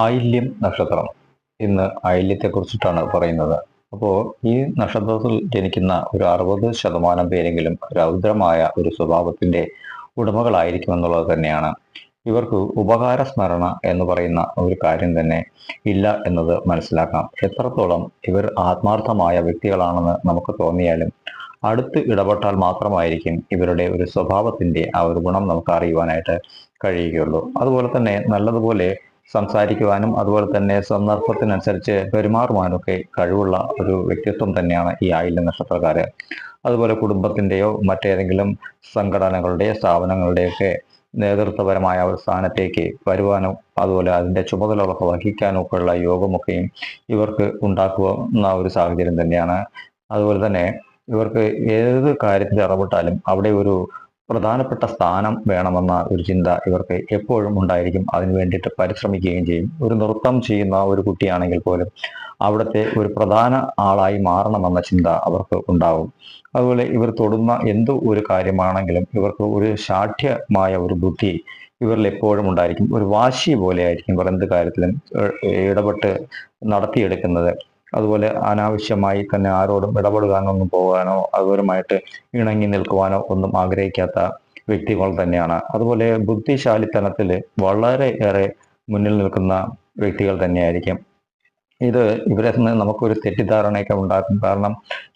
ആയില്യം നക്ഷത്രം. ഇന്ന് ആയില്യത്തെ കുറിച്ചിട്ടാണ് പറയുന്നത്. അപ്പോൾ ഈ നക്ഷത്രത്തിൽ ജനിക്കുന്ന ഒരു അറുപത് ശതമാനം പേരെങ്കിലും രൗദ്രമായ ഒരു സ്വഭാവത്തിന്റെ ഉടമകളായിരിക്കും എന്നുള്ളത് തന്നെയാണ്. ഇവർക്ക് ഉപകാര സ്മരണ എന്ന് പറയുന്ന ഒരു കാര്യം തന്നെ ഇല്ല എന്നത് മനസ്സിലാക്കാം. എത്രത്തോളം ഇവർ ആത്മാർത്ഥമായ വ്യക്തികളാണെന്ന് നമുക്ക് തോന്നിയാലും അടുത്ത് ഇടപെട്ടാൽ മാത്രമായിരിക്കും ഇവരുടെ ഒരു സ്വഭാവത്തിന്റെ ആ ഒരു ഗുണം നമുക്ക് അറിയുവാനായിട്ട് കഴിയുകയുള്ളൂ. അതുപോലെ തന്നെ നല്ലതുപോലെ സംസാരിക്കുവാനും അതുപോലെ തന്നെ സന്ദർഭത്തിനനുസരിച്ച് പെരുമാറുവാനും ഒക്കെ കഴിവുള്ള ഒരു വ്യക്തിത്വം തന്നെയാണ് ഈ ആയില്യ നക്ഷത്രക്കാര്. അതുപോലെ കുടുംബത്തിന്റെയോ മറ്റേതെങ്കിലും സംഘടനകളുടെയോ സ്ഥാപനങ്ങളുടെയൊക്കെ നേതൃത്വപരമായ ഒരു സ്ഥാനത്തേക്ക് വരുവാനും അതുപോലെ അതിന്റെ ചുമതലകളൊക്കെ വഹിക്കാനും ഉള്ള യോഗമൊക്കെയും ഇവർക്ക് ഉണ്ടാക്കുന്ന ഒരു സാഹചര്യം തന്നെയാണ്. അതുപോലെ തന്നെ ഇവർക്ക് ഏത് കാര്യത്തിൽ ഇടപെട്ടാലും അവിടെ ഒരു പ്രധാനപ്പെട്ട സ്ഥാനം വേണമെന്ന ഒരു ചിന്ത ഇവർക്ക് എപ്പോഴും ഉണ്ടായിരിക്കും. അതിനു വേണ്ടിയിട്ട് പരിശ്രമിക്കുകയും ചെയ്യും. ഒരു നൃത്തം ചെയ്യുന്ന ഒരു കുട്ടിയാണെങ്കിൽ പോലും അവിടുത്തെ ഒരു പ്രധാന ആളായി മാറണമെന്ന ചിന്ത അവർക്ക് ഉണ്ടാവും. അതുപോലെ ഇവർ തൊടുന്ന എന്തു ഒരു കാര്യമാണെങ്കിലും ഇവർക്ക് ഒരു ശാഠ്യമായ ഒരു ബുദ്ധി ഇവരിൽ എപ്പോഴും ഉണ്ടായിരിക്കും. ഒരു വാശി പോലെ ആയിരിക്കും ഇവർ എന്ത് കാര്യത്തിലും ഇടപെട്ട് നടത്തിയെടുക്കുന്നത്. അതുപോലെ അനാവശ്യമായി തന്നെ ആരോടും ഇടപെടുവാനൊന്നും പോകാനോ അവരുമായിട്ട് ഇണങ്ങി നിൽക്കുവാനോ ഒന്നും ആഗ്രഹിക്കാത്ത വ്യക്തികൾ തന്നെയാണ്. അതുപോലെ ബുദ്ധിശാലിത്തനത്തിൽ വളരെ ഏറെ മുന്നിൽ നിൽക്കുന്ന വ്യക്തികൾ തന്നെയായിരിക്കും. ഇത് ഇവരെ നിന്ന് നമുക്കൊരു തെറ്റിദ്ധാരണയൊക്കെ ഉണ്ടാക്കും. കാരണം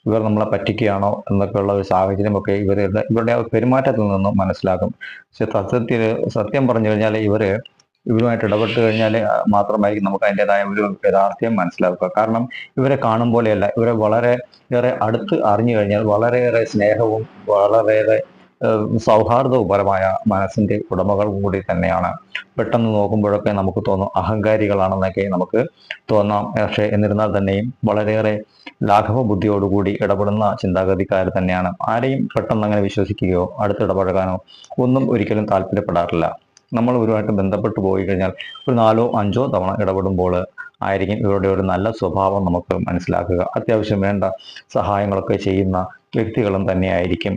ഇവർ നമ്മളെ പറ്റിക്കുകയാണോ എന്നൊക്കെയുള്ള ഒരു സാഹചര്യമൊക്കെ ഇവരുടെ ഇവരുടെ പെരുമാറ്റത്തിൽ നിന്നും മനസ്സിലാക്കും പക്ഷെ സത്യത്തിൽ സത്യം പറഞ്ഞു കഴിഞ്ഞാൽ ഇവർ ഇവരുമായിട്ട് ഇടപെട്ട് കഴിഞ്ഞാൽ മാത്രമായിരിക്കും നമുക്ക് അതിന്റെതായ ഒരു യഥാർത്ഥ്യം മനസ്സിലാക്കുക കാരണം ഇവരെ കാണും പോലെയല്ല. ഇവരെ വളരെ ഏറെ അടുത്ത് അറിഞ്ഞു കഴിഞ്ഞാൽ വളരെയേറെ സ്നേഹവും വളരെയേറെ സൗഹാർദ്ദപരമായ മനസ്സിന്റെ ഉടമകൾ കൂടി തന്നെയാണ്. പെട്ടെന്ന് നോക്കുമ്പോഴൊക്കെ നമുക്ക് തോന്നും അഹങ്കാരികളാണെന്നൊക്കെ നമുക്ക് തോന്നാം. പക്ഷേ എന്നിരുന്നാൽ തന്നെയും വളരെയേറെ ലാഘവ ബുദ്ധിയോടുകൂടി ഇടപെടുന്ന ചിന്താഗതിക്കാർ തന്നെയാണ്. ആരെയും പെട്ടെന്ന് അങ്ങനെ വിശ്വസിക്കുകയോ അടുത്തിടപഴകാനോ ഒന്നും ഒരിക്കലും താല്പര്യപ്പെടാറില്ല. നമ്മൾ ഇവരുമായിട്ട് ബന്ധപ്പെട്ട് പോയി കഴിഞ്ഞാൽ ഒരു നാലോ അഞ്ചോ തവണ ഇടപെടുമ്പോൾ ആയിരിക്കും ഇവരുടെ ഒരു നല്ല സ്വഭാവം നമുക്ക് മനസ്സിലാക്കുക. അത്യാവശ്യം വേണ്ട സഹായങ്ങളൊക്കെ ചെയ്യുന്ന വ്യക്തികളും തന്നെയായിരിക്കും.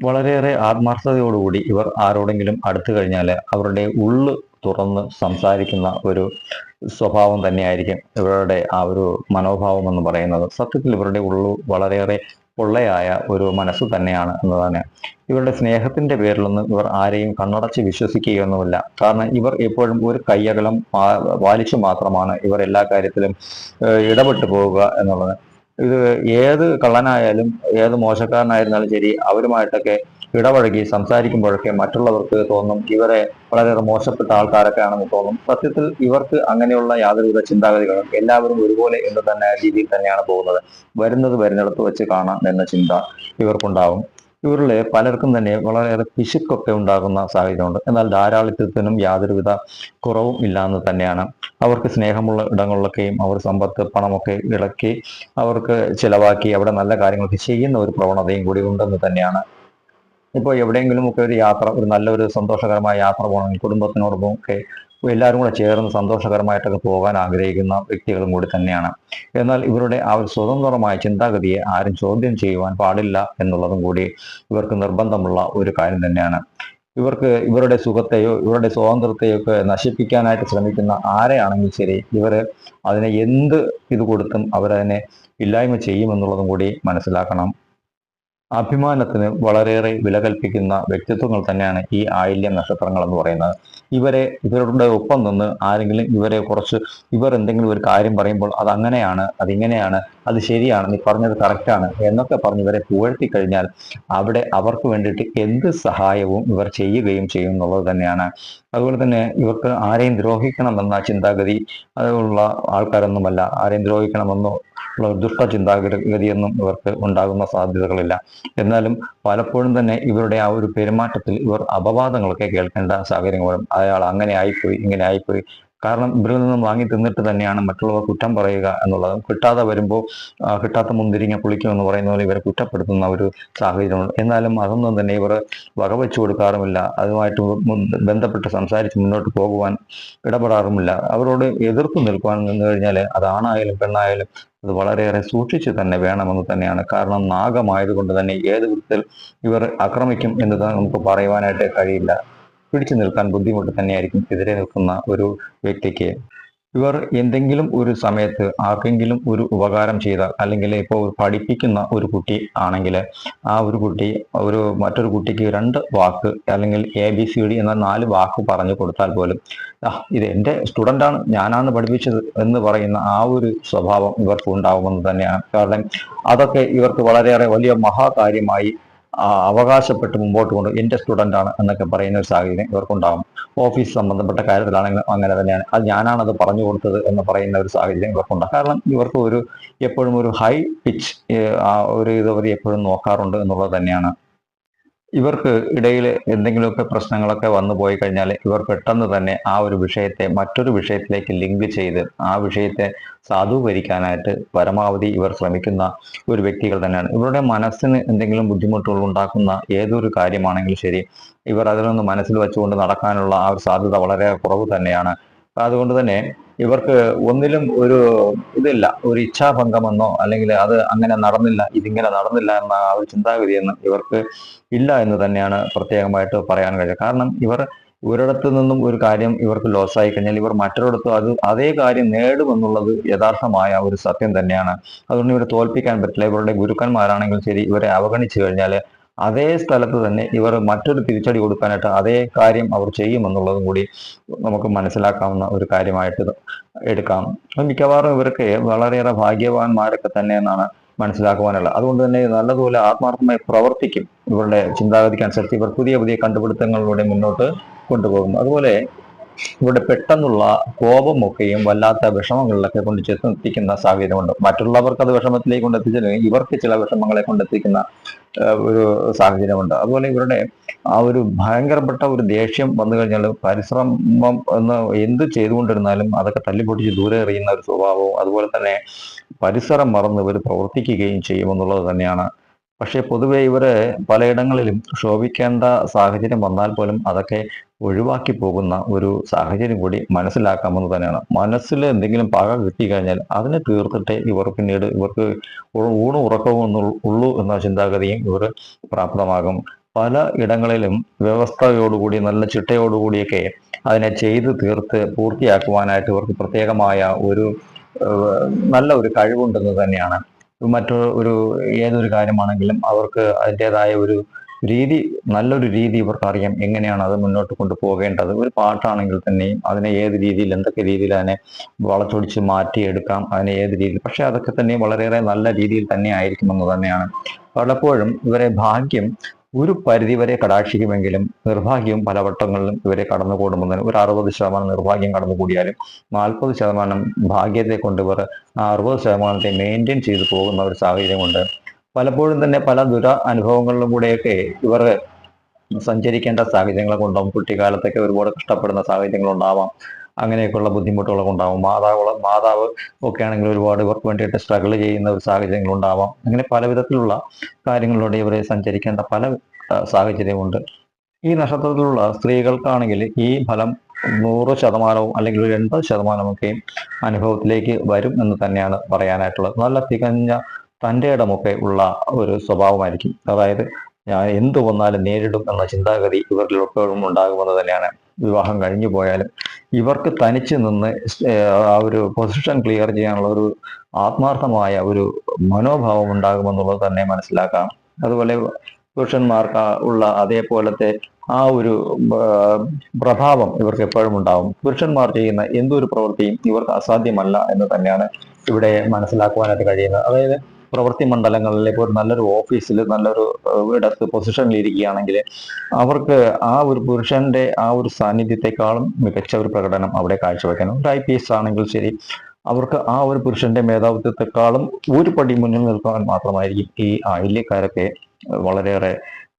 വളരെയേറെ ആത്മാർത്ഥതയോടുകൂടി ഇവർ ആരോടെങ്കിലും അടുത്തു കഴിഞ്ഞാൽ അവരുടെ ഉള്ളു തുറന്ന് സംസാരിക്കുന്ന ഒരു സ്വഭാവം തന്നെയായിരിക്കും ഇവരുടെ ആ ഒരു മനോഭാവം എന്ന് പറയുന്നത്. സത്യത്തിൽ ഇവരുടെ ഉള്ളു വളരെയേറെ പൊള്ളയായ ഒരു മനസ്സ് തന്നെയാണ് എന്നതാണ് ഇവരുടെ സ്നേഹത്തിന്റെ പേരിലൊന്നും ഇവർ ആരെയും കണ്ണടച്ച് വിശ്വസിക്കുകയൊന്നുമില്ല. കാരണം ഇവർ എപ്പോഴും ഒരു കയ്യകലം പാലിച്ചു മാത്രമാണ് ഇവർ എല്ലാ കാര്യത്തിലും ഇടപെട്ടു പോവുക എന്നുള്ളത്. ഇത് ഏത് കള്ളനായാലും ഏത് മോശക്കാരനായിരുന്നാലും ശരി അവരുമായിട്ടൊക്കെ ഇടപഴകി സംസാരിക്കുമ്പോഴൊക്കെ മറ്റുള്ളവർക്ക് തോന്നും ഇവരെ വളരെ മോശപ്പെട്ട ആൾക്കാരൊക്കെ ആണെന്ന് തോന്നും. സത്യത്തിൽ ഇവർക്ക് അങ്ങനെയുള്ള യാതൊരുവിധ ചിന്താഗതികളും എല്ലാവരും ഒരുപോലെ എന്ന് തന്നെ രീതിയിൽ തന്നെയാണ് പോകുന്നത്. വരുന്നത് വരുന്നിടത്ത് വെച്ച് കാണാം എന്ന ചിന്ത ഇവർക്കുണ്ടാവും. ഇവരിലെ പലർക്കും തന്നെ വളരെയേറെ പിശുക്കൊക്കെ ഉണ്ടാകുന്ന സാഹചര്യമുണ്ട്. എന്നാൽ ധാരാളിത്വത്തിനും യാതൊരുവിധ കുറവും ഇല്ലാന്ന് തന്നെയാണ്. അവർക്ക് സ്നേഹമുള്ള ഇടങ്ങളിലൊക്കെയും അവർ സമ്പത്ത് പണമൊക്കെ ഇളക്കി അവർക്ക് ചിലവാക്കി അവിടെ നല്ല കാര്യങ്ങളൊക്കെ ചെയ്യുന്ന ഒരു പ്രവണതയും കൂടി ഉണ്ടെന്ന് തന്നെയാണ് ഇപ്പോൾ എവിടെയെങ്കിലും ഒക്കെ ഒരു യാത്ര ഒരു നല്ലൊരു സന്തോഷകരമായ യാത്ര പോകണമെങ്കിൽ കുടുംബത്തിനോടൊപ്പം ഒക്കെ എല്ലാവരും കൂടെ ചേർന്ന് സന്തോഷകരമായിട്ടൊക്കെ പോകാൻ ആഗ്രഹിക്കുന്ന വ്യക്തികളും കൂടി തന്നെയാണ്. എന്നാൽ ഇവരുടെ ആ ഒരു സ്വതന്ത്രമായ ചിന്താഗതിയെ ആരും ചോദ്യം ചെയ്യുവാൻ പാടില്ല എന്നുള്ളതും കൂടി ഇവർക്ക് നിർബന്ധമുള്ള ഒരു കാര്യം തന്നെയാണ്. ഇവർക്ക് ഇവരുടെ സുഖത്തെയോ ഇവരുടെ സ്വാതന്ത്ര്യത്തെയോ ഒക്കെ നശിപ്പിക്കാനായിട്ട് ശ്രമിക്കുന്ന ആരെയാണെങ്കിൽ ശരി ഇവർ അതിനെ എന്ത് ഇത് കൊടുത്തും അവരതിനെ ഇല്ലായ്മ ചെയ്യുമെന്നുള്ളതും കൂടി മനസ്സിലാക്കണം. അഭിമാനത്തിന് വളരെയേറെ വില കൽപ്പിക്കുന്ന വ്യക്തിത്വങ്ങൾ തന്നെയാണ് ഈ ആയില്യം നക്ഷത്രങ്ങൾ എന്ന് പറയുന്നത്. ഇവരെ ഇവരുടെ ഒപ്പം നിന്ന് ആരെങ്കിലും ഇവരെ കുറച്ച് ഇവർ എന്തെങ്കിലും ഒരു കാര്യം പറയുമ്പോൾ അത് അങ്ങനെയാണ് അതിങ്ങനെയാണ് അത് ശരിയാണ് നീ പറഞ്ഞത് കറക്റ്റാണ് എന്നൊക്കെ പറഞ്ഞ് ഇവരെ പുകഴ്ത്തി കഴിഞ്ഞാൽ അവിടെ അവർക്ക് വേണ്ടിയിട്ട് എന്ത് സഹായവും ഇവർ ചെയ്യുകയും ചെയ്യും എന്നുള്ളത് തന്നെയാണ്. അതുപോലെ തന്നെ ഇവർക്ക് ആരെയും ദ്രോഹിക്കണമെന്ന ചിന്താഗതി അതുള്ള ആൾക്കാരൊന്നുമല്ല. ആരെയും ദ്രോഹിക്കണമെന്നോ ദുഷ്ട ചിന്താഗതിയൊന്നും ഇവർക്ക് ഉണ്ടാകുന്ന സാധ്യതകളില്ല. എന്നാലും പലപ്പോഴും തന്നെ ഇവരുടെ ആ ഒരു പെരുമാറ്റത്തിൽ ഇവർ അപവാദങ്ങളൊക്കെ കേൾക്കേണ്ട സാഹചര്യം വരും. അയാൾ അങ്ങനെ ആയിപ്പോയി ഇങ്ങനെ ആയിപ്പോയി. കാരണം ഇവരിൽ നിന്നും വാങ്ങി തിന്നിട്ട് തന്നെയാണ് മറ്റുള്ളവർ കുറ്റം പറയുക എന്നുള്ളത്. കിട്ടാതെ വരുമ്പോൾ കിട്ടാത്ത മുന്തിരിങ്ങ കുളിക്കും എന്ന് പറയുന്ന പോലെ ഇവരെ കുറ്റപ്പെടുത്തുന്ന ഒരു സാഹചര്യമുണ്ട് എന്നാലും അതൊന്നും തന്നെ ഇവർ വകവെച്ചു കൊടുക്കാറുമില്ല. അതുമായിട്ട് ബന്ധപ്പെട്ട് സംസാരിച്ച് മുന്നോട്ട് പോകുവാൻ ഇടപെടാറുമില്ല. അവരോട് എതിർത്ത് നിൽക്കുവാൻ നിന്ന് കഴിഞ്ഞാൽ അത് ആണായാലും പെണ്ണായാലും അത് വളരെയേറെ സൂക്ഷിച്ച് തന്നെ വേണമെന്ന് തന്നെയാണ്. കാരണം നാഗമായതുകൊണ്ട് തന്നെ ഏത് വിധത്തിൽ ഇവർ ആക്രമിക്കും എന്ന് നമുക്ക് പറയുവാനായിട്ട് കഴിയില്ല. പിടിച്ചു നിൽക്കാൻ ബുദ്ധിമുട്ട് തന്നെയായിരിക്കും എതിരെ നിൽക്കുന്ന ഒരു വ്യക്തിക്ക്. ഇവർ എന്തെങ്കിലും ഒരു സമയത്ത് ആർക്കെങ്കിലും ഒരു ഉപകാരം ചെയ്താൽ അല്ലെങ്കിൽ ഇപ്പോൾ പഠിപ്പിക്കുന്ന ഒരു കുട്ടി ആണെങ്കിൽ ആ ഒരു കുട്ടി ഒരു മറ്റൊരു കുട്ടിക്ക് രണ്ട് വാക്ക് അല്ലെങ്കിൽ എ ബി സി ഡി എന്ന നാല് വാക്ക് പറഞ്ഞു കൊടുത്താൽ പോലും ആ ഇത് എന്റെ സ്റ്റുഡന്റാണ് ഞാനാണ് പഠിപ്പിച്ചത് എന്ന് പറയുന്ന ആ ഒരു സ്വഭാവം ഇവർക്ക് ഉണ്ടാവുമെന്ന് തന്നെയാണ്. കാരണം അതൊക്കെ ഇവർക്ക് വളരെയേറെ വലിയ മഹാകാര്യമായി അവകാശപ്പെട്ട് മുമ്പോട്ട് കൊണ്ട് എന്റെ ആണ് എന്നൊക്കെ പറയുന്ന ഒരു സാഹചര്യം ഇവർക്കുണ്ടാകും. ഓഫീസ് സംബന്ധപ്പെട്ട കാര്യത്തിലാണെങ്കിലും അങ്ങനെ തന്നെയാണ്. അത് ഞാനാണത് പറഞ്ഞു കൊടുത്തത് എന്ന് പറയുന്ന ഒരു സാഹചര്യം ഇവർക്കുണ്ടാകും. കാരണം ഇവർക്ക് ഒരു എപ്പോഴും ഒരു ഹൈ പിച്ച് ഒരു ഇത് അവർ എപ്പോഴും നോക്കാറുണ്ട് എന്നുള്ളത് തന്നെയാണ് ഇവർക്ക് ഇടയിൽ എന്തെങ്കിലുമൊക്കെ പ്രശ്നങ്ങളൊക്കെ വന്നു പോയി കഴിഞ്ഞാൽ ഇവർ പെട്ടെന്ന് തന്നെ ആ ഒരു വിഷയത്തെ മറ്റൊരു വിഷയത്തിലേക്ക് ലിങ്ക് ചെയ്ത് ആ വിഷയത്തെ സാധൂകരിക്കാനായിട്ട് പരമാവധി ഇവർ ശ്രമിക്കുന്ന ഒരു വ്യക്തികൾ തന്നെയാണ്. ഇവരുടെ മനസ്സിന് എന്തെങ്കിലും ബുദ്ധിമുട്ടുകൾ ഉണ്ടാക്കുന്ന ഏതൊരു കാര്യമാണെങ്കിലും ശരി ഇവർ അതിനൊന്ന് മനസ്സിൽ വെച്ചുകൊണ്ട് നടക്കാനുള്ള ആ ഒരു സാധ്യത വളരെ കുറവ് തന്നെയാണ്. അതുകൊണ്ട് തന്നെ ഇവർക്ക് ഒന്നിലും ഒരു ഇതില്ല ഒരു ഇച്ഛാഭംഗമെന്നോ അല്ലെങ്കിൽ അത് അങ്ങനെ നടന്നില്ല ഇതിങ്ങനെ നടന്നില്ല എന്ന ആ ഒരു ചിന്താഗതിയൊന്നും ഇവർക്ക് ഇല്ല എന്ന് തന്നെയാണ് പ്രത്യേകമായിട്ട് പറയാൻ കഴിയുക. കാരണം ഇവർ ഒരിടത്തു നിന്നും ഒരു കാര്യം ഇവർക്ക് ലോസായി കഴിഞ്ഞാൽ ഇവർ മറ്റൊരിടത്തും അത് അതേ കാര്യം നേടുമെന്നുള്ളത് യഥാർത്ഥമായ ഒരു സത്യം തന്നെയാണ്. അതുകൊണ്ട് ഇവരെ തോൽപ്പിക്കാൻ പറ്റില്ല. ഇവരുടെ ഗുരുക്കന്മാരാണെങ്കിലും ശരി ഇവരെ അവഗണിച്ചു കഴിഞ്ഞാൽ അതേ സ്ഥലത്ത് തന്നെ ഇവർ മറ്റൊരു തിരിച്ചടി കൊടുക്കാനായിട്ട് അതേ കാര്യം അവർ ചെയ്യുമെന്നുള്ളതും കൂടി നമുക്ക് മനസ്സിലാക്കാവുന്ന ഒരു കാര്യമായിട്ട് എടുക്കാം. മിക്കവാറും ഇവർക്ക് വളരെയേറെ ഭാഗ്യവാന്മാരൊക്കെ തന്നെ എന്നാണ് മനസ്സിലാക്കുവാനുള്ളത്. അതുകൊണ്ട് തന്നെ നല്ലതുപോലെ ആത്മാർത്ഥമായി പ്രവർത്തിക്കും. ഇവരുടെ ചിന്താഗതിക്കനുസരിച്ച് ഇവർ പുതിയ പുതിയ കണ്ടുപിടുത്തങ്ങളിലൂടെ മുന്നോട്ട് കൊണ്ടുപോകും അതുപോലെ ഇവരുടെ പെട്ടെന്നുള്ള കോപമൊക്കെയും വല്ലാത്ത വിഷമങ്ങളിലൊക്കെ കൊണ്ട് ചെന്നെത്തിക്കുന്ന സാഹചര്യമുണ്ട്. മറ്റുള്ളവർക്ക് അത് വിഷമത്തിലേക്ക് കൊണ്ടെത്തിച്ചില്ലെങ്കിൽ ഇവർക്ക് ചില വിഷമങ്ങളെ കൊണ്ടെത്തിക്കുന്ന ഒരു സാഹചര്യമുണ്ട്. അതുപോലെ ഇവരുടെ ആ ഒരു ഭയങ്കരപ്പെട്ട ഒരു ദേഷ്യം വന്നു കഴിഞ്ഞാൽ പരിശ്രമം എന്ന് എന്ത് ചെയ്തുകൊണ്ടിരുന്നാലും അതൊക്കെ തല്ലിപ്പൊട്ടിച്ച് ദൂരെ എറിയുന്ന ഒരു സ്വഭാവവും അതുപോലെ തന്നെ പരിസരം മറന്ന് ഇവർ പ്രവർത്തിക്കുകയും ചെയ്യുമെന്നുള്ളത് തന്നെയാണ് പക്ഷേ പൊതുവെ ഇവർ പലയിടങ്ങളിലും ശോഭിക്കേണ്ട സാഹചര്യം വന്നാൽ പോലും അതൊക്കെ ഒഴിവാക്കി പോകുന്ന ഒരു സാഹചര്യം കൂടി മനസ്സിലാക്കാമെന്ന് തന്നെയാണ്. മനസ്സിൽ എന്തെങ്കിലും പക കിട്ടിക്കഴിഞ്ഞാൽ അതിനെ തീർത്തിട്ടേ ഇവർ പിന്നീട് ഇവർക്ക് ഊണും ഉറക്കവും ഉള്ളൂ എന്ന ചിന്താഗതിയും ഇവർ പ്രാപ്തമാകും. പല ഇടങ്ങളിലും വ്യവസ്ഥയോടുകൂടി നല്ല ചിട്ടയോടുകൂടിയൊക്കെ അതിനെ ചെയ്ത് തീർത്ത് പൂർത്തിയാക്കുവാനായിട്ട് ഇവർക്ക് പ്രത്യേകമായ ഒരു നല്ല ഒരു കഴിവുണ്ടെന്ന് തന്നെയാണ് മറ്റു ഒരു ഏതൊരു കാര്യമാണെങ്കിലും അവർക്ക് അതിന്റെതായ ഒരു രീതി നല്ലൊരു രീതി ഇവർക്ക് അറിയാം എങ്ങനെയാണ് അത് മുന്നോട്ട് കൊണ്ടുപോകേണ്ടത് ഒരു പാട്ടാണെങ്കിൽ തന്നെയും അതിനെ ഏത് രീതിയിൽ എന്തൊക്കെ രീതിയിൽ അതിനെ വളച്ചൊടിച്ച് മാറ്റിയെടുക്കാം അതിനെ ഏത് രീതിയിൽ. പക്ഷെ അതൊക്കെ തന്നെ വളരെയേറെ നല്ല രീതിയിൽ തന്നെ ആയിരിക്കുമെന്ന് തന്നെയാണ്. പലപ്പോഴും ഇവരെ ഭാഗ്യം ഒരു പരിധിവരെ കടാക്ഷിക്കുമെങ്കിലും നിർഭാഗ്യവും പലവട്ടങ്ങളിലും ഇവരെ കടന്നുകൂടുമെന്ന് ഒരു അറുപത് ശതമാനം നിർഭാഗ്യം കടന്നുകൂടിയാലും നാൽപ്പത് ശതമാനം ഭാഗ്യത്തെ കൊണ്ട് ഇവർ ആ അറുപത് ശതമാനത്തെ മെയിന്റെയിൻ ചെയ്തു പോകുന്ന ഒരു സാഹചര്യമുണ്ട്. പലപ്പോഴും തന്നെ പല ദുര അനുഭവങ്ങളിലും കൂടെയൊക്കെ ഇവർ സഞ്ചരിക്കേണ്ട സാഹചര്യങ്ങളൊക്കെ ഉണ്ടാവും. കുട്ടിക്കാലത്തൊക്കെ ഒരുപാട് കഷ്ടപ്പെടുന്ന സാഹചര്യങ്ങളുണ്ടാവാം. അങ്ങനെയൊക്കെയുള്ള ബുദ്ധിമുട്ടുകളൊക്കെ ഉണ്ടാവും. മാതാവ് മാതാവ് ഒക്കെ ആണെങ്കിൽ ഒരുപാട് ഇവർക്ക് വേണ്ടിയിട്ട് സ്ട്രഗിൾ ചെയ്യുന്ന ഒരു സാഹചര്യങ്ങൾ ഉണ്ടാവാം അങ്ങനെ പല വിധത്തിലുള്ള കാര്യങ്ങളിലൂടെ ഇവരെ സഞ്ചരിക്കേണ്ട പല സാഹചര്യമുണ്ട്. ഈ നക്ഷത്രത്തിലുള്ള സ്ത്രീകൾക്കാണെങ്കിൽ ഈ ഫലം നൂറ് ശതമാനവും അല്ലെങ്കിൽ ഒരു എൺപത് ശതമാനമൊക്കെയും അനുഭവത്തിലേക്ക് വരും എന്ന് തന്നെയാണ് പറയാനായിട്ടുള്ളത്. നല്ല തികഞ്ഞ തന്റെ ഇടമൊക്കെ ഉള്ള ഒരു സ്വഭാവമായിരിക്കും. അതായത് എന്ത് വന്നാലും നേരിടും എന്ന ചിന്താഗതി ഇവരിൽ എപ്പോഴും ഉണ്ടാകുമെന്ന് തന്നെയാണ് വിവാഹം കഴിഞ്ഞു പോയാലും. ഇവർക്ക് തനിച്ച് നിന്ന് ആ ഒരു പൊസിഷൻ ക്ലിയർ ചെയ്യാനുള്ള ഒരു ആത്മാർത്ഥമായ ഒരു മനോഭാവം ഉണ്ടാകുമെന്നുള്ളത് തന്നെ മനസ്സിലാക്കാം. അതുപോലെ പുരുഷന്മാർക്ക് ഉള്ള അതേപോലത്തെ ആ ഒരു പ്രഭാവം ഇവർക്ക് എപ്പോഴും ഉണ്ടാവും. പുരുഷന്മാർ ചെയ്യുന്ന എന്തൊരു പ്രവൃത്തിയും ഇവർക്ക് അസാധ്യമല്ല എന്ന് തന്നെയാണ് ഇവിടെ മനസ്സിലാക്കുവാനായിട്ട് കഴിയുന്നത്. അതായത് പ്രവൃത്തി മണ്ഡലങ്ങളിൽ ഇപ്പോൾ നല്ലൊരു ഓഫീസിൽ നല്ലൊരു ഇടത്ത് പൊസിഷനിൽ ഇരിക്കുകയാണെങ്കിൽ അവർക്ക് ആ ഒരു പുരുഷന്റെ ആ ഒരു സാന്നിധ്യത്തെക്കാളും മികച്ച ഒരു പ്രകടനം അവിടെ കാഴ്ചവെക്കണം. ഒരു ഐ പി എസ് ആണെങ്കിൽ ശരി അവർക്ക് ആ ഒരു പുരുഷന്റെ മേധാവിത്വത്തെക്കാളും ഒരു പടി മുന്നിൽ നിൽക്കാൻ മാത്രമായിരിക്കും ഈ ആയില്യക്കാരൊക്കെ വളരെയേറെ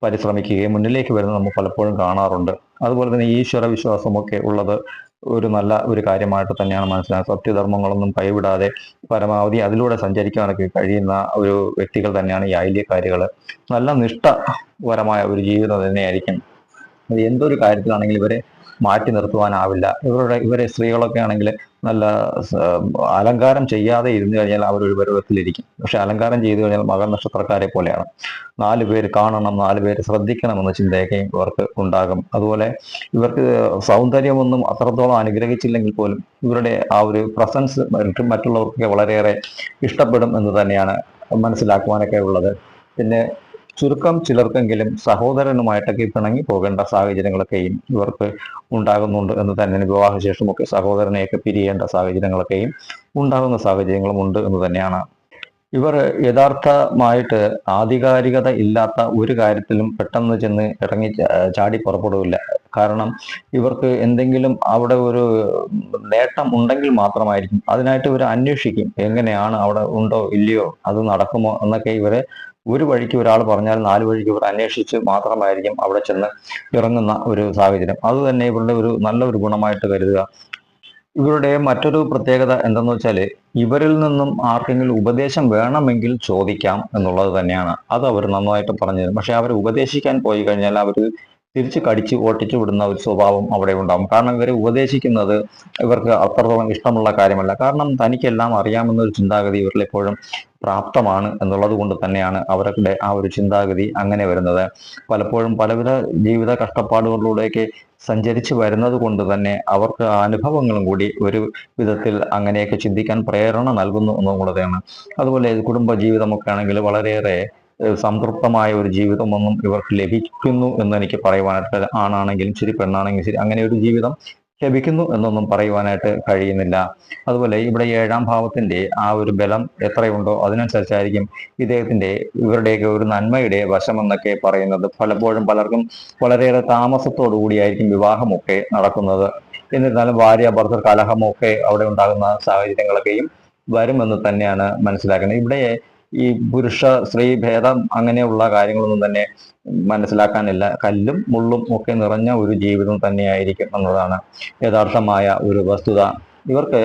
പരിശ്രമിക്കുകയും മുന്നിലേക്ക് വരുന്നത് നമ്മൾ പലപ്പോഴും കാണാറുണ്ട്. അതുപോലെ തന്നെ ഈശ്വര വിശ്വാസമൊക്കെ ഉള്ളത് ഒരു നല്ല ഒരു കാര്യമായിട്ട് തന്നെയാണ് മനസ്സിലാക്കുന്നത് സത്യധർമ്മങ്ങളൊന്നും കൈവിടാതെ പരമാവധി അതിലൂടെ സഞ്ചരിക്കാനൊക്കെ കഴിയുന്ന ഒരു വ്യക്തികൾ തന്നെയാണ് ഈ ഐല്യക്കാരികൾ നല്ല നിഷ്ഠപരമായ ഒരു ജീവിതം തന്നെയായിരിക്കും. എന്തൊരു കാര്യത്തിലാണെങ്കിലും ഇവരെ മാറ്റി നിർത്തുവാനാവില്ല. ഇവരുടെ ഇവരെ സ്ത്രീകളൊക്കെ ആണെങ്കിൽ നല്ല അലങ്കാരം ചെയ്യാതെ ഇരുന്നു കഴിഞ്ഞാൽ അവർ ഒരു പരുവത്തിലിരിക്കും. പക്ഷെ അലങ്കാരം ചെയ്തു കഴിഞ്ഞാൽ മകൻ നക്ഷത്രക്കാരെ പോലെയാണ്. നാല് പേര് കാണണം നാല് പേര് ശ്രദ്ധിക്കണം എന്ന ചിന്തയൊക്കെ ഇവർക്ക് ഉണ്ടാകും. അതുപോലെ ഇവർക്ക് സൗന്ദര്യമൊന്നും അത്രത്തോളം അനുഗ്രഹിച്ചില്ലെങ്കിൽ പോലും ഇവരുടെ ആ ഒരു പ്രസൻസ് മറ്റുള്ളവർക്കൊക്കെ വളരെയേറെ ഇഷ്ടപ്പെടും എന്ന് തന്നെയാണ് മനസ്സിലാക്കുവാനൊക്കെ ഉള്ളത്. പിന്നെ ചുരുക്കം ചിലർക്കെങ്കിലും സഹോദരനുമായിട്ടൊക്കെ പിണങ്ങി പോകേണ്ട സാഹചര്യങ്ങളൊക്കെയും ഇവർക്ക് ഉണ്ടാകുന്നുണ്ട് എന്ന് തന്നെ വിവാഹശേഷമൊക്കെ സഹോദരനെയൊക്കെ പിരിയേണ്ട സാഹചര്യങ്ങളൊക്കെയും ഉണ്ടാകുന്ന സാഹചര്യങ്ങളും ഉണ്ട് എന്ന് തന്നെയാണ്. ഇവർ യഥാർത്ഥമായിട്ട് ആധികാരികത ഇല്ലാത്ത ഒരു കാര്യത്തിലും പെട്ടെന്ന് ചെന്ന് ഇറങ്ങി ചാടി പുറപ്പെടില്ല കാരണം ഇവർക്ക് എന്തെങ്കിലും അവിടെ ഒരു നേട്ടം ഉണ്ടെങ്കിൽ മാത്രമായിരിക്കും. അതിനായിട്ട് ഇവർ അന്വേഷിക്കും. എങ്ങനെയാണ് അവിടെ ഉണ്ടോ ഇല്ലയോ അത് നടക്കുമോ എന്നൊക്കെ ഇവർ ഒരു വഴിക്ക് ഒരാൾ പറഞ്ഞാൽ നാല് വഴിക്ക് ഇവർ അന്വേഷിച്ച് മാത്രമായിരിക്കും അവിടെ ചെന്ന് ഇറങ്ങുന്ന ഒരു സാഹചര്യം. അത് തന്നെ ഇവരുടെ ഒരു നല്ലൊരു ഗുണമായിട്ട് കരുതുക. ഇവരുടെ മറ്റൊരു പ്രത്യേകത എന്തെന്ന് വെച്ചാൽ ഇവരിൽ നിന്നും ആർക്കെങ്കിലും ഉപദേശം വേണമെങ്കിൽ ചോദിക്കാം എന്നുള്ളത് തന്നെയാണ്. അത് അവർ നന്നായിട്ട് പറഞ്ഞു തരും പക്ഷെ അവർ ഉപദേശിക്കാൻ പോയി കഴിഞ്ഞാൽ അവർ തിരിച്ച് കടിച്ച് ഓട്ടിച്ചു വിടുന്ന ഒരു സ്വഭാവം അവിടെ ഉണ്ടാകും കാരണം ഇവരെ ഉപദേശിക്കുന്നത് ഇവർക്ക് അത്രത്തോളം ഇഷ്ടമുള്ള കാര്യമല്ല. കാരണം തനിക്കെല്ലാം അറിയാമെന്നൊരു ചിന്താഗതി ഇവരിൽ എപ്പോഴും പ്രാപ്തമാണ് എന്നുള്ളത് കൊണ്ട് തന്നെയാണ് അവരുടെ ആ ഒരു ചിന്താഗതി അങ്ങനെ വരുന്നത്. പലപ്പോഴും പലവിധ ജീവിത കഷ്ടപ്പാടുകളിലൂടെയൊക്കെ സഞ്ചരിച്ച് വരുന്നത് കൊണ്ട് തന്നെ അവർക്ക് അനുഭവങ്ങളും കൂടി ഒരു വിധത്തിൽ അങ്ങനെയൊക്കെ ചിന്തിക്കാൻ പ്രേരണ നൽകുന്നു എന്നുള്ളതാണ് അതുപോലെ കുടുംബ ജീവിതമൊക്കെ ആണെങ്കിൽ വളരെയേറെ സംതൃപ്തമായ ഒരു ജീവിതമൊന്നും ഇവർക്ക് ലഭിക്കുന്നു എന്ന് എനിക്ക് പറയുവാനായിട്ട് ആണാണെങ്കിലും ശരി പെണ്ണാണെങ്കിലും ശരി അങ്ങനെ ഒരു ജീവിതം ലഭിക്കുന്നു എന്നൊന്നും പറയുവാനായിട്ട് കഴിയുന്നില്ല. അതുപോലെ ഇവിടെ ഏഴാം ഭാവത്തിന്റെ ആ ഒരു ബലം എത്രയുണ്ടോ അതിനനുസരിച്ചായിരിക്കും ഇദ്ദേഹത്തിന്റെ ഇവരുടെയൊക്കെ ഒരു നന്മയുടെ വശമെന്നൊക്കെ പറയുന്നത്. പലപ്പോഴും പലർക്കും വളരെയേറെ താമസത്തോടു കൂടിയായിരിക്കും വിവാഹമൊക്കെ നടക്കുന്നത്. എന്നിരുന്നാലും ഭാര്യ ഭർത്തർ കലഹമൊക്കെ അവിടെ ഉണ്ടാകുന്ന സാഹചര്യങ്ങളൊക്കെയും വരുമെന്ന് തന്നെയാണ് മനസ്സിലാക്കുന്നത്. ഇവിടെ ഈ പുരുഷ സ്ത്രീ ഭേദം അങ്ങനെയുള്ള കാര്യങ്ങളൊന്നും തന്നെ മനസ്സിലാക്കാനില്ല. കല്ലും മുള്ളും ഒക്കെ നിറഞ്ഞ ഒരു ജീവിതം തന്നെയായിരിക്കും എന്നതാണ് യഥാർത്ഥമായ ഒരു വസ്തുത. ഇവർക്ക്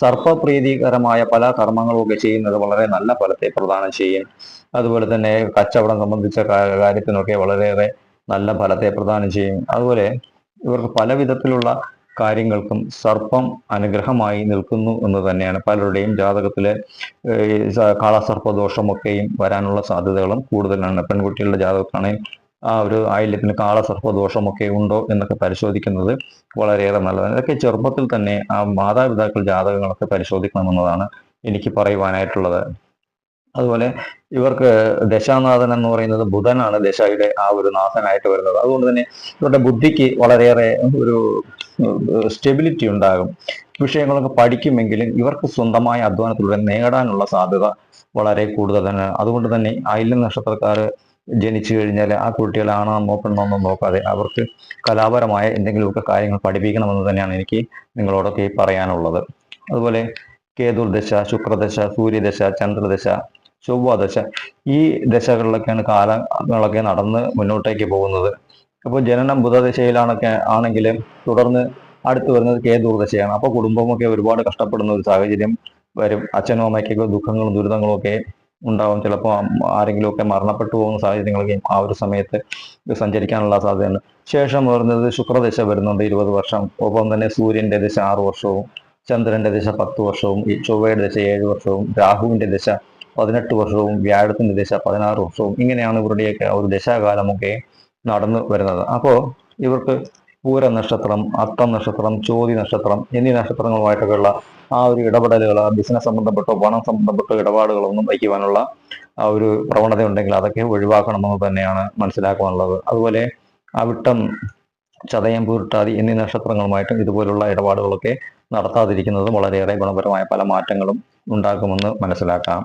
സർപ്പപ്രീതികരമായ പല കർമ്മങ്ങളുമൊക്കെ ചെയ്യുന്നത് വളരെ നല്ല ഫലത്തെ പ്രദാനം ചെയ്യും. അതുപോലെ തന്നെ കച്ചവടം സംബന്ധിച്ച കാര്യത്തിനൊക്കെ വളരെയേറെ നല്ല ഫലത്തെ പ്രദാനം ചെയ്യും. അതുപോലെ ഇവർക്ക് പല വിധത്തിലുള്ള കാര്യങ്ങൾക്കും സർപ്പം അനുഗ്രഹമായി നിൽക്കുന്നു എന്ന് തന്നെയാണ് പലരുടെയും ജാതകത്തിലെ കാളസർപ്പദോഷമൊക്കെയും വരാനുള്ള സാധ്യതകളും കൂടുതലാണ്. പെൺകുട്ടികളുടെ ജാതകത്താണെങ്കിൽ ആ ഒരു ആയില്യത്തിന് കാളസർപ്പദോഷമൊക്കെ ഉണ്ടോ എന്നൊക്കെ പരിശോധിക്കുന്നത് വളരെയേറെ നല്ലതാണ്. ഇതൊക്കെ ചെറുപ്പത്തിൽ തന്നെ ആ മാതാപിതാക്കൾ ജാതകങ്ങളൊക്കെ പരിശോധിക്കണമെന്നതാണ് എനിക്ക് പറയുവാനായിട്ടുള്ളത്. അതുപോലെ ഇവർക്ക് ദശാനാഥൻ എന്ന് പറയുന്നത് ബുധനാണ് ദശയുടെ ആ ഒരു നാഥനായിട്ട് വരുന്നത്. അതുകൊണ്ട് തന്നെ ഇവരുടെ ബുദ്ധിക്ക് വളരെയേറെ ഒരു സ്റ്റെബിലിറ്റി ഉണ്ടാകും. വിഷയങ്ങളൊക്കെ പഠിക്കുമെങ്കിലും ഇവർക്ക് സ്വന്തമായ അധ്വാനത്തിലൂടെ നേടാനുള്ള സാധ്യത വളരെ കൂടുതൽ തന്നെ. അതുകൊണ്ട് തന്നെ ആയില്യം നക്ഷത്രക്കാർ ജനിച്ചു കഴിഞ്ഞാൽ ആ കുട്ടികൾ ആണോ ഒന്നും നോക്കാതെ അവർക്ക് കലാപരമായ എന്തെങ്കിലുമൊക്കെ കാര്യങ്ങൾ പഠിപ്പിക്കണമെന്ന് തന്നെയാണ് എനിക്ക് നിങ്ങളോടൊക്കെ പറയാനുള്ളത്. അതുപോലെ കേതുർദശ ശുക്രദശ സൂര്യദശ ചന്ദ്രദശ ചൊവ്വദശ ഈ ദശകളിലൊക്കെയാണ് കാലങ്ങളൊക്കെ നടന്ന് മുന്നോട്ടേക്ക് പോകുന്നത്. അപ്പോൾ ജനനം ബുധദശയിലാണൊക്കെ ആണെങ്കിൽ തുടർന്ന് അടുത്ത് വരുന്നത് കേതുർദശയാണ് അപ്പോൾ കുടുംബമൊക്കെ ഒരുപാട് കഷ്ടപ്പെടുന്ന ഒരു സാഹചര്യം വരും. അച്ഛനും അമ്മയ്ക്കൊക്കെ ദുഃഖങ്ങളും ദുരിതങ്ങളും ഒക്കെ ഉണ്ടാവും. ചിലപ്പോൾ ആരെങ്കിലും ഒക്കെ മരണപ്പെട്ടു പോകുന്ന സാഹചര്യങ്ങളൊക്കെ ആ ഒരു സമയത്ത് സഞ്ചരിക്കാനുള്ള സാധ്യതയുണ്ട്. ശേഷം വരുന്നത് ശുക്രദശ വരുന്നുണ്ട് ഇരുപത് വർഷം. ഒപ്പം തന്നെ സൂര്യന്റെ ദശ ആറ് വർഷവും ചന്ദ്രന്റെ ദശ പത്ത് വർഷവും ചൊവ്വയുടെ ദശ ഏഴ് വർഷവും രാഹുവിന്റെ ദശ പതിനെട്ട് വർഷവും വ്യാഴത്തിന്റെ ദശ പതിനാറ് വർഷവും ഇങ്ങനെയാണ് ഇവരുടെയൊക്കെ ആ ഒരു ദശാകാലമൊക്കെ നടന്നു വരുന്നത്. അപ്പോൾ ഇവർക്ക് പൂര നക്ഷത്രം അത്തം നക്ഷത്രം ചോതി നക്ഷത്രം എന്നീ നക്ഷത്രങ്ങളുമായിട്ടൊക്കെയുള്ള ആ ഒരു ഇടപെടലുകൾ ബിസിനസ് സംബന്ധപ്പെട്ടോ പണം സംബന്ധപ്പെട്ടോ ഇടപാടുകളൊന്നും വയ്ക്കുവാനുള്ള ആ ഒരു പ്രവണത ഉണ്ടെങ്കിൽ അതൊക്കെ ഒഴിവാക്കണമെന്ന് തന്നെയാണ് മനസ്സിലാക്കുവാനുള്ളത്. അതുപോലെ അവിട്ടം ചതയം പൂരിട്ടാതി എന്നീ നക്ഷത്രങ്ങളുമായിട്ടും ഇതുപോലുള്ള ഇടപാടുകളൊക്കെ നടത്താതിരിക്കുന്നത് വളരെയേറെ ഗുണപരമായ പല മാറ്റങ്ങളും ഉണ്ടാക്കുമെന്ന് മനസ്സിലാക്കാം.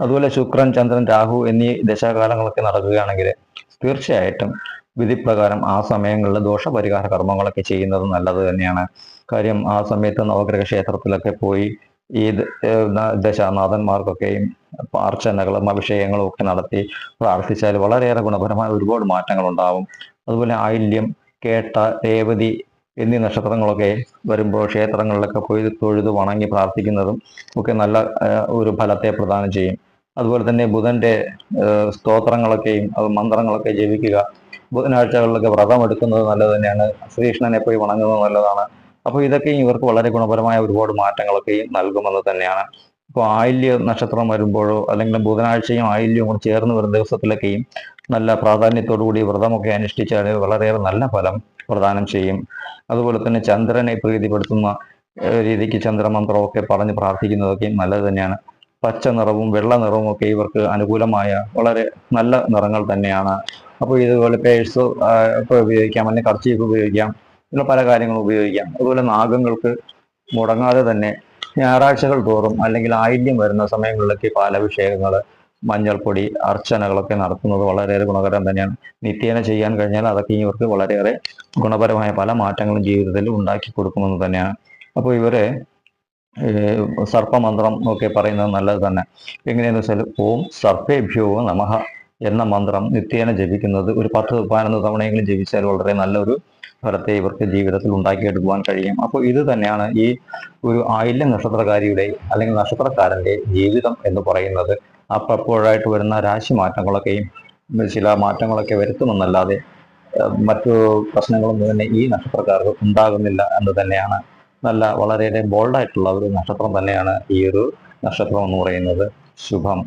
അതുപോലെ ശുക്രൻ ചന്ദ്രൻ രാഹു എന്നീ ദശാകാലങ്ങളൊക്കെ നടക്കുകയാണെങ്കിൽ തീർച്ചയായിട്ടും വിധിപ്രകാരം ആ സമയങ്ങളിൽ ദോഷപരിഹാര കർമ്മങ്ങളൊക്കെ ചെയ്യുന്നത് നല്ലത് തന്നെയാണ്. കാര്യം ആ സമയത്ത് നവഗ്രഹ ക്ഷേത്രത്തിലൊക്കെ പോയി ഈ ദശാനാഥന്മാർക്കൊക്കെയും അർച്ചനകളും അഭിഷേകങ്ങളും ഒക്കെ നടത്തി പ്രാർത്ഥിച്ചാൽ വളരെയേറെ ഗുണപരമായ ഒരുപാട് മാറ്റങ്ങൾ ഉണ്ടാവും അതുപോലെ ആയില്യം കേട്ട രേവതി എന്നീ നക്ഷത്രങ്ങളൊക്കെ വരുമ്പോൾ ക്ഷേത്രങ്ങളിലൊക്കെ പോയി തൊഴുത് വണങ്ങി പ്രാർത്ഥിക്കുന്നതും ഒക്കെ നല്ല ഒരു ഫലത്തെ പ്രദാനം ചെയ്യും. അതുപോലെ തന്നെ ബുധന്റെ സ്തോത്രങ്ങളൊക്കെയും അത് മന്ത്രങ്ങളൊക്കെ ജപിക്കുക. ബുധനാഴ്ചകളിലൊക്കെ വ്രതം എടുക്കുന്നത് നല്ലത് തന്നെയാണ്. ശ്രീകൃഷ്ണനെ പോയി വണങ്ങുന്നത് നല്ലതാണ്. അപ്പോൾ ഇതൊക്കെയും ഇവർക്ക് വളരെ ഗുണപരമായ ഒരുപാട് മാറ്റങ്ങളൊക്കെയും നൽകുമെന്ന് തന്നെയാണ് ഇപ്പോൾ ആയില്യ നക്ഷത്രം വരുമ്പോഴോ അല്ലെങ്കിൽ ബുധനാഴ്ചയും ആയില്യവും കൂടി ചേർന്ന് വരുന്ന ദിവസത്തിലൊക്കെയും നല്ല പ്രാധാന്യത്തോടുകൂടി വ്രതമൊക്കെ അനുഷ്ഠിച്ചാൽ വളരെയേറെ നല്ല ഫലം പ്രദാനം ചെയ്യും. അതുപോലെ തന്നെ ചന്ദ്രനെ പ്രീതിപ്പെടുത്തുന്ന രീതിക്ക് ചന്ദ്രമന്ത്രമൊക്കെ പറഞ്ഞ് പ്രാർത്ഥിക്കുന്നതൊക്കെയും നല്ലത് തന്നെയാണ്. പച്ച നിറവും വെള്ള നിറവും ഒക്കെ ഇവർക്ക് അനുകൂലമായ വളരെ നല്ല നിറങ്ങൾ തന്നെയാണ്. അപ്പോൾ ഇതുപോലെ പേഴ്സ് ഒക്കെ ഉപയോഗിക്കാം അല്ലെങ്കിൽ കർച്ചീഫ് ഉപയോഗിക്കാം ഇങ്ങനെ പല കാര്യങ്ങളും ഉപയോഗിക്കാം. അതുപോലെ നാഗങ്ങൾക്ക് മുടങ്ങാതെ തന്നെ ഞായറാഴ്ചകൾ തോറും അല്ലെങ്കിൽ ആയില്യം വരുന്ന സമയങ്ങളിലൊക്കെ പാലഭിഷേകങ്ങൾ മഞ്ഞൾപ്പൊടി അർച്ചനകളൊക്കെ നടത്തുന്നത് വളരെയേറെ ഗുണകരം തന്നെയാണ്. നിത്യേന ചെയ്യാൻ കഴിഞ്ഞാൽ അതൊക്കെ ഇവർക്ക് വളരെയേറെ ഗുണപരമായ പല മാറ്റങ്ങളും ജീവിതത്തിൽ ഉണ്ടാക്കി കൊടുക്കുമെന്ന് തന്നെയാണ്. അപ്പോൾ ഇവരെ സർപ്പമന്ത്രം ഒക്കെ പറയുന്നത് നല്ലത് തന്നെ. എങ്ങനെയെന്ന് വെച്ചാൽ ഓം സർപ്പേഭ്യോ നമഹ എന്ന മന്ത്രം നിത്യേന ജപിക്കുന്നത് ഒരു പത്ത് പതിനൊന്ന് തവണയെങ്കിലും ജപിച്ചാൽ വളരെ നല്ലൊരു ഫലത്തെ ഇവർക്ക് ജീവിതത്തിൽ ഉണ്ടാക്കിയെടുക്കുവാൻ കഴിയും. അപ്പോൾ ഇത് തന്നെയാണ് ഈ ഒരു ആയില്യം നക്ഷത്രകാരിയുടെ അല്ലെങ്കിൽ നക്ഷത്രക്കാരന്റെ ജീവിതം എന്ന് പറയുന്നത്. അപ്പപ്പോഴായിട്ട് വരുന്ന രാശി മാറ്റങ്ങളൊക്കെയും ചില മാറ്റങ്ങളൊക്കെ വരുത്തുമെന്നല്ലാതെ മറ്റു പ്രശ്നങ്ങളൊന്നും തന്നെ ഈ നക്ഷത്രക്കാർക്ക് ഉണ്ടാകുന്നില്ല എന്ന് തന്നെയാണ്. നല്ല വളരെയേറെ ബോൾഡായിട്ടുള്ള ഒരു നക്ഷത്രം തന്നെയാണ് ഈ ഒരു നക്ഷത്രം എന്ന് പറയുന്നത്. ശുഭം.